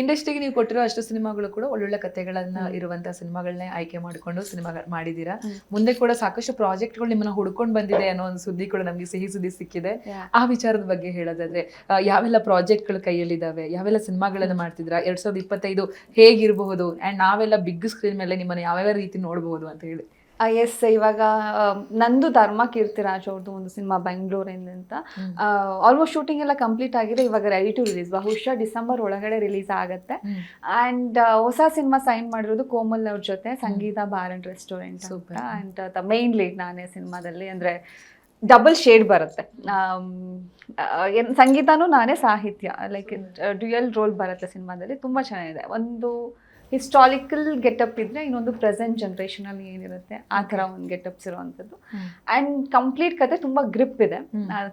ಇಂಡಸ್ಟ್ರಿಗೆ ನೀವು ಕೊಟ್ಟಿರೋ ಅಷ್ಟು ಸಿನಿಮಾಗಳು ಕೂಡ ಒಳ್ಳೊಳ್ಳೆ ಕಥೆಗಳನ್ನ ಇರುವಂತಹ ಸಿನಿಮಾಗಳನ್ನೇ ಆಯ್ಕೆ ಮಾಡಿಕೊಂಡು ಸಿನಿಮಾ ಮಾಡಿದೀರಾ. ಮುಂದೆ ಕೂಡ ಸಾಕಷ್ಟು ಪ್ರಾಜೆಕ್ಟ್ಗಳು ನಿಮ್ಮನ್ನ ಹುಡ್ಕೊಂಡು ಬಂದಿದೆ ಅನ್ನೋ ಒಂದು ಸುದ್ದಿ ಕೂಡ ನಮಗೆ ಸಿಹಿ ಸುದ್ದಿ ಸಿಕ್ಕಿದೆ. ಆ ವಿಚಾರದ ಬಗ್ಗೆ ಹೇಳೋದಾದ್ರೆ ಯಾವೆಲ್ಲ ಯಾವೆಲ್ಲ ಪ್ರಾಜೆಕ್ಟ್ಗಳು ಕೈಯಲ್ಲಿದ್ದಾವೆ ಯಾವೆಲ್ಲ ಸಿನಿಮಾಗಳನ್ನ ಮಾಡ್ತಿದ್ರ ಎರಡ್ ಸಾವಿರದ ಇಪ್ಪತ್ತೈದು ಹೇಗಿರಬಹುದು ಅಂಡ್ ನಾವೆಲ್ಲ ಬಿಗ್ ಸ್ಕ್ರೀನ್ ಮೇಲೆ ನಿಮ್ಮನ್ನ ಯಾವ್ಯಾವ ರೀತಿ ನೋಡಬಹುದು ಅಂತ ಹೇಳಿ. ಎಸ್ ಇವಾಗ ನಂದು ಧರ್ಮ ಕೀರ್ತಿರಾಜ್ ಅವ್ರದ್ದು ಒಂದು ಸಿನಿಮಾ ಬೆಂಗಳೂರಿಂದ ಅಂತ. ಆಲ್ಮೋಸ್ಟ್ ಶೂಟಿಂಗ್ ಎಲ್ಲ ಕಂಪ್ಲೀಟ್ ಆಗಿದೆ ಇವಾಗ ರೆಡಿ ಟು ರಿಲೀಸ್ ಬಹುಶಃ ಡಿಸೆಂಬರ್ ಒಳಗಡೆ ರಿಲೀಸ್ ಆಗುತ್ತೆ. ಆ್ಯಂಡ್ ಹೊಸ ಸಿನಿಮಾ ಸೈನ್ ಮಾಡಿರೋದು ಕೋಮಲ್ ಅವ್ರ ಜೊತೆ Sangeetha bar and restaurant super and the main lead ನಾನೇ ಸಿನಿಮಾದಲ್ಲಿ. ಅಂದರೆ ಡಬಲ್ ಶೇಡ್ ಬರುತ್ತೆ. ಸಂಗೀತನೂ ನಾನೇ ಸಾಹಿತ್ಯ. ಲೈಕ್ ಡ್ಯುಯಲ್ ರೋಲ್ ಬರುತ್ತೆ ಸಿನಿಮಾದಲ್ಲಿ. ತುಂಬ ಚೆನ್ನಾಗಿದೆ. ಒಂದು ಹಿಸ್ಟಾಲಿಕಲ್ ಗೆಟಪ್ ಇದ್ರೆ ಇನ್ನೊಂದು ಪ್ರೆಸೆಂಟ್ ಜನರೇಷನ್ ಅಲ್ಲಿ ಏನಿರುತ್ತೆ ಆ ತರ ಒಂದು ಗೆಟಪ್ಸ್ ಇರುವಂತದ್ದು ಅಂಡ್ ಕಂಪ್ಲೀಟ್ ಕತೆ ತುಂಬಾ ಗ್ರಿಪ್ ಇದೆ.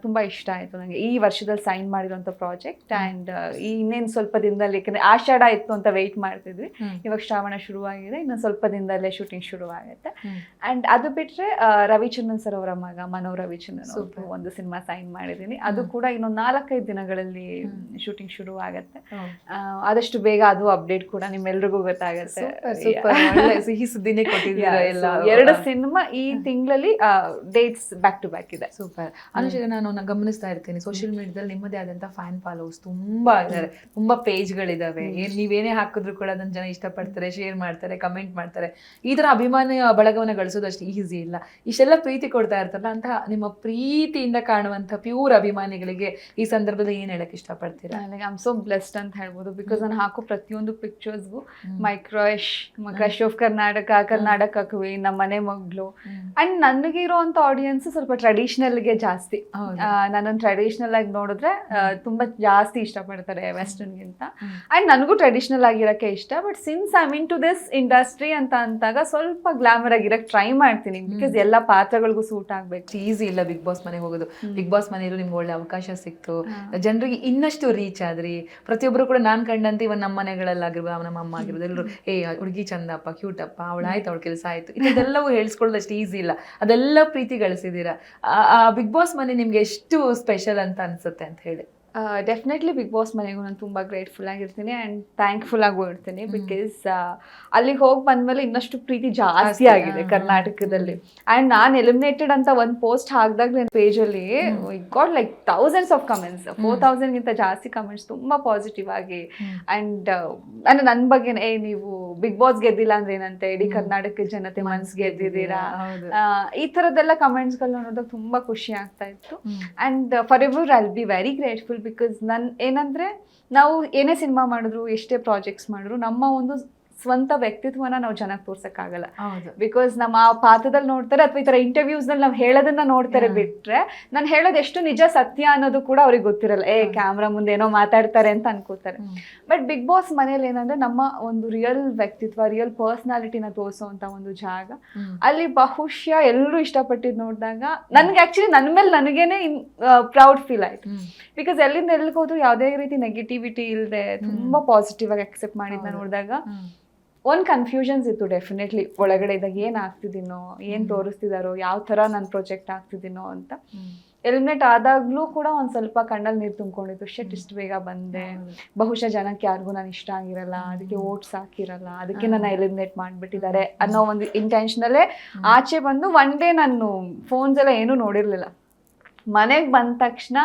ತುಂಬಾ ಇಷ್ಟ ಆಯ್ತು ನನಗೆ ಈ ವರ್ಷದಲ್ಲಿ ಸೈನ್ ಮಾಡಿರೋಂಥ ಪ್ರಾಜೆಕ್ಟ್ ಅಂಡ್ ಈ ಇನ್ನೇನು ಸ್ವಲ್ಪ ದಿನದಲ್ಲಿ ಯಾಕಂದ್ರೆ ಆಷಾಢ ಇತ್ತು ಅಂತ ವೆಯ್ಟ್ ಮಾಡ್ತಿದ್ವಿ. ಇವಾಗ ಶ್ರಾವಣ ಶುರುವಾಗಿದೆ ಇನ್ನೊಂದು ಸ್ವಲ್ಪ ದಿನದಲ್ಲೇ ಶೂಟಿಂಗ್ ಶುರುವಾಗುತ್ತೆ. ಅಂಡ್ ಆ್ಯಂಡ್ ಅದು ಬಿಟ್ರೆ ರವಿಚಂದ್ರನ್ ಸರ್ ಅವರ ಮಗ ಮನೋ ರವಿಚಂದ್ರನ್ ಒಂದು ಸಿನಿಮಾ ಸೈನ್ ಮಾಡಿದೀನಿ ಅದು ಕೂಡ ಇನ್ನೊಂದು ನಾಲ್ಕೈದು ದಿನಗಳಲ್ಲಿ. ಶೂಟಿಂಗ್ ಶುರುವಾಗುತ್ತೆ. ಆದಷ್ಟು ಬೇಗ ಅದು ಅಪ್ಡೇಟ್ ಕೂಡ ನಿಮ್ಮೆಲ್ರಿಗೂ ಗೊತ್ತಾಗುತ್ತೆ. ಸಿಹಿ ಸುದ್ದಿನೇ ಕೊಟ್ಟಿದ್ದೀರಾ ಎಲ್ಲ ಎರಡು ಸಿನಿಮಾ ಈ ತಿಂಗಳಲ್ಲಿ ಡೇಟ್ಸ್ ಬ್ಯಾಕ್ ಟು ಬ್ಯಾಕ್ ಇದೆ. ಸೂಪರ್ ಅನುಷ ನಾನು ಗಮನಿಸ್ತಾ ಇರ್ತೀನಿ. ಸೋಷಿಯಲ್ ಮೀಡಿಯಾದಲ್ಲಿ ನಿಮ್ಮದೇ ಆದಂತ ಫ್ಯಾನ್ ಫಾಲೋವರ್ಸ್ ತುಂಬಾ ಇದ್ದಾರೆ ತುಂಬಾ ಪೇಜ್ಗಳಿದಾವೆ ಏನ್ ನೀವೇನೇ ಹಾಕಿದ್ರು ಕೂಡ ಅದನ್ನ ಜನ ಇಷ್ಟಪಡ್ತಾರೆ ಶೇರ್ ಮಾಡ್ತಾರೆ ಕಮೆಂಟ್ ಮಾಡ್ತಾರೆ. ಈ ತರ ಅಭಿಮಾನ ಬಳಗವನ್ನ ಗಳಿಸೋದು ಅಷ್ಟು ಈಸಿ ಇಲ್ಲ. ಇಷ್ಟೆಲ್ಲ ಪ್ರೀತಿ ಕೊಡ್ತಾ ಇರ್ತಾರಲ್ಲ ಅಂತ ನಿಮ್ಮ ಪ್ರೀತಿಯಿಂದ ಕಾಣುವಂತ ಪ್ಯೂರ್ ಅಭಿಮಾನಿಗಳಿಗೆ ಈ ಸಂದರ್ಭದಲ್ಲಿ ಏನ್ ಹೇಳಕ್ ಇಷ್ಟಪಡ್ತೀರಾ? ಐ ಆಮ್ ಸೋ ಬ್ಲೆಸ್ಡ್ ಅಂತ ಹೇಳ್ಬೋದು. ಬಿಕಾಸ್ ನಾನು ಹಾಕೋ ಪ್ರತಿಯೊಂದು ಪಿಕ್ಚರ್ಸ್ಗೂ. My crush crush of Karnataka Karnataka queen ನಮ್ಮ ಮನೆ ಮಗಳು. ಅಂಡ್ ನನಗೆ ಇರೋಂಥ ಆಡಿಯನ್ಸ್ ಸ್ವಲ್ಪ ಟ್ರೆಡಿಷ್ನಲ್ಗೆ ಜಾಸ್ತಿ. ನನ್ನನ್ನು ಟ್ರೆಡಿಷ್ನಲ್ ಆಗಿ ನೋಡಿದ್ರೆ ತುಂಬಾ ಜಾಸ್ತಿ ಇಷ್ಟಪಡ್ತಾರೆ ವೆಸ್ಟರ್ನ್ಗಿಂತ ಗಿಂತ. ಅಂಡ್ ನನಗೂ ಟ್ರೆಡಿಷನಲ್ ಆಗಿರೋಕ್ಕೆ ಇಷ್ಟ but since I mean to this industry ಅಂತ ಅಂತಾಗ ಸ್ವಲ್ಪ ಗ್ಲಾಮರ್ ಆಗಿರಕ್ಕೆ ಟ್ರೈ ಮಾಡ್ತೀನಿ ಬಿಕಾಸ್ ಎಲ್ಲ ಪಾತ್ರಗಳಿಗೂ ಸೂಟ್ ಆಗಬೇಕು. ಈಸಿ ಇಲ್ಲ ಬಿಗ್ ಬಾಸ್ ಮನೆಗೆ ಹೋಗೋದು. ಬಿಗ್ ಬಾಸ್ ಮನೆಯಲ್ಲೂ ನಿಮ್ಗೆ ಒಳ್ಳೆ ಅವಕಾಶ ಸಿಕ್ತು. ಜನರಿಗೆ ಇನ್ನಷ್ಟು ರೀಚ್ ಆದ್ರಿ. ಪ್ರತಿಯೊಬ್ಬರು ಕೂಡ ನಾನ್ ಕಂಡಂತೆ ಇವನ್ ನಮ್ಮ ಮನೆಗಳಲ್ಲಾಗಿರ್ಬೋದು ನಮ್ಮ ಅಮ್ಮ ಆಗಿರ್ಬೋದು. ಎಲ್ಲರೂ ಏ ಹುಡುಗಿ ಚಂದಪ್ಪ ಕ್ಯೂಟಪ್ಪ ಅವಳಾಯ್ತು ಅವಳ ಕೆಲಸ ಆಯ್ತು. ಇದೆಲ್ಲವೂ ಹೇಳ್ಸ್ಕೊಳ್ಳೋದು ಅಷ್ಟು ಈಸಿ ಇಲ್ಲ. ಅದೆಲ್ಲ ಪ್ರೀತಿ ಗಳಿಸಿದೀರಾ ಆ ಬಿಗ್ ಬಾಸ್ ಮನೆ ನಿಮ್ಗೆ ಎಷ್ಟು ಸ್ಪೆಷಲ್ ಅಂತ ಅನ್ಸುತ್ತೆ ಅಂತ ಹೇಳಿ. ಡೆಫಿನೆಟ್ಲಿ ಬಿಗ್ ಬಾಸ್ ಮನೆಗೂ ನಾನು ತುಂಬ ಗ್ರೇಟ್ಫುಲ್ ಆಗಿರ್ತೀನಿ ಆ್ಯಂಡ್ ಥ್ಯಾಂಕ್ಫುಲ್ ಆಗು ಇರ್ತೀನಿ ಬಿಕಾಸ್ ಅಲ್ಲಿಗೆ ಹೋಗಿ ಬಂದಮೇಲೆ ಇನ್ನಷ್ಟು ಪ್ರೀತಿ ಜಾಸ್ತಿ ಆಗಿದೆ ಕರ್ನಾಟಕದಲ್ಲಿ. ಆ್ಯಂಡ್ ನಾನು ಎಲಿಮಿನೇಟೆಡ್ ಅಂತ ಒಂದು ಪೋಸ್ಟ್ ಹಾಕಿದಾಗ ನನ್ನ ಪೇಜಲ್ಲಿ got like thousands of comments four ತೌಸಂಡ್ಗಿಂತ ಜಾಸ್ತಿ ಕಮೆಂಟ್ಸ್ ತುಂಬ ಪಾಸಿಟಿವ್ ಆಗಿ. ಆ್ಯಂಡ್ ಅಂದರೆ ನನ್ನ ಬಗ್ಗೆ ಏ ನೀವು ಬಿಗ್ ಬಾಸ್ ಗೆದ್ದಿಲ್ಲ ಅಂದ್ರೆ ಏನಂತೆ? ಇಡೀ ಕರ್ನಾಟಕದ ಜನತೆ ಮನ್ಸ್ ಗೆದ್ದಿದ್ದೀರಾ? ಈ ಥರದ್ದೆಲ್ಲ ಕಮೆಂಟ್ಸ್ಗಳನ್ನ ನೋಡಿದಾಗ ತುಂಬ ಖುಷಿ ಆಗ್ತಾ ಇತ್ತು. And for ever I be very grateful because ನನ್ ಏನಂದ್ರೆ ನಾವು ಏನೇ ಸಿನಿಮಾ ಮಾಡಿದ್ರು ಎಷ್ಟೇ ಪ್ರಾಜೆಕ್ಟ್ಸ್ ಮಾಡಿದ್ರು ನಮ್ಮ ಒಂದು ಸ್ವಂತ ವ್ಯಕ್ತಿತ್ವನ ನಾವು ಜನಕ್ಕೆ ತೋರ್ಸಕ್ಕಾಗಲ್ಲ. ಬಿಕಾಸ್ ನಮ್ಮ ಆ ಪಾತ್ರದಲ್ಲಿ ನೋಡ್ತಾರೆ ಅಥವಾ ಈ ಇಂಟರ್ವ್ಯೂಸ್ನಲ್ಲಿ ನಾವು ಹೇಳೋದನ್ನ ನೋಡ್ತಾರೆ ಬಿಟ್ರೆ ನಾನು ಹೇಳೋದು ಎಷ್ಟು ನಿಜ ಸತ್ಯ ಅನ್ನೋದು ಕೂಡ ಅವ್ರಿಗೆ ಗೊತ್ತಿರಲ್ಲ. ಏ ಕ್ಯಾಮ್ರಾ ಮುಂದೆ ಏನೋ ಮಾತಾಡ್ತಾರೆ ಅಂತ ಅನ್ಕೋತಾರೆ. ಬಟ್ ಬಿಗ್ ಬಾಸ್ ಮನೇಲಿ ಏನಂದ್ರೆ ನಮ್ಮ ಒಂದು ರಿಯಲ್ ವ್ಯಕ್ತಿತ್ವ ರಿಯಲ್ ಪರ್ಸ್ನಾಲಿಟಿನ ತೋರಿಸುವಂತ ಒಂದು ಜಾಗ. ಅಲ್ಲಿ ಬಹುಶಃ ಎಲ್ಲರೂ ಇಷ್ಟಪಟ್ಟಿದ್ ನೋಡಿದಾಗ ನನ್ಗೆ ಆಕ್ಚುಲಿ ನನ್ನ ಮೇಲೆ ನನಗೇನೆ ಪ್ರೌಡ್ ಫೀಲ್ ಆಯ್ತು. ಬಿಕಾಸ್ ಎಲ್ಲಿಂದ ಎಲ್ಲಿಗೆ ಹೋದ್ರು ಯಾವುದೇ ರೀತಿ ನೆಗೆಟಿವಿಟಿ ಇಲ್ಲದೆ ತುಂಬಾ ಪಾಸಿಟಿವ್ ಆಗಿ ಅಕ್ಸೆಪ್ಟ್ ಮಾಡಿದ್ನ. ನೋಡಿದಾಗ. ಒಂದ್ ಕನ್ಫ್ಯೂಷನ್ಸ್ ಇತ್ತು ಡೆಫಿನೆಟ್ಲಿ ಒಳಗಡೆ ಇದ್ದಾಗ ಏನು ಆಗ್ತಿದ್ದೀನೋ ಏನು ತೋರಿಸ್ತಿದಾರೋ ಯಾವ ಥರ ನನ್ನ ಪ್ರೊಜೆಕ್ಟ್ ಆಗ್ತಿದ್ದೀನೋ ಅಂತ. ಎಲಿಮಿನೇಟ್ ಆದಾಗ್ಲೂ ಕೂಡ ಒಂದು ಸ್ವಲ್ಪ ಕಣ್ಣಲ್ಲಿ ನೀರು ತುಂಬಿಕೊಂಡಿತ್ತು. ಶೆಟ್ ಇಷ್ಟು ಬೇಗ ಬಂದೆ. ಬಹುಶಃ ಜನಕ್ಕೆ ಯಾರಿಗೂ ನಾನು ಇಷ್ಟ ಆಗಿರಲ್ಲ. ಅದಕ್ಕೆ ಓಟ್ಸ್ ಹಾಕಿರಲ್ಲ. ಅದಕ್ಕೆ ನನ್ನ ಎಲಿಮಿನೇಟ್ ಮಾಡ್ಬಿಟ್ಟಿದ್ದಾರೆ. ಅನ್ನೋ ಒಂದು ಇಂಟೆನ್ಷನಲ್ಲೇ ಆಚೆ ಬಂದು ಒನ್ ಡೇ ನಾನು ಫೋನ್ಸ್ ಎಲ್ಲ ಏನೂ ನೋಡಿರ್ಲಿಲ್ಲ. ಮನೆಗೆ ಬಂದ ತಕ್ಷಣ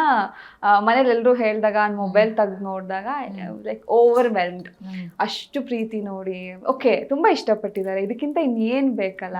ಮನೇಲಿ ಎಲ್ಲರೂ ಹೇಳಿದಾಗ ಮೊಬೈಲ್ ತೆಗ್ದು ನೋಡಿದಾಗ ಲೈಕ್ ಓವರ್ ವೆಲ್ಡ್ ಅಷ್ಟು ಪ್ರೀತಿ ನೋಡಿ. ಓಕೆ ತುಂಬಾ ಇಷ್ಟಪಟ್ಟಿದ್ದಾರೆ. ಇದಕ್ಕಿಂತ ಇನ್ನೇನ್ ಬೇಕಲ್ಲ?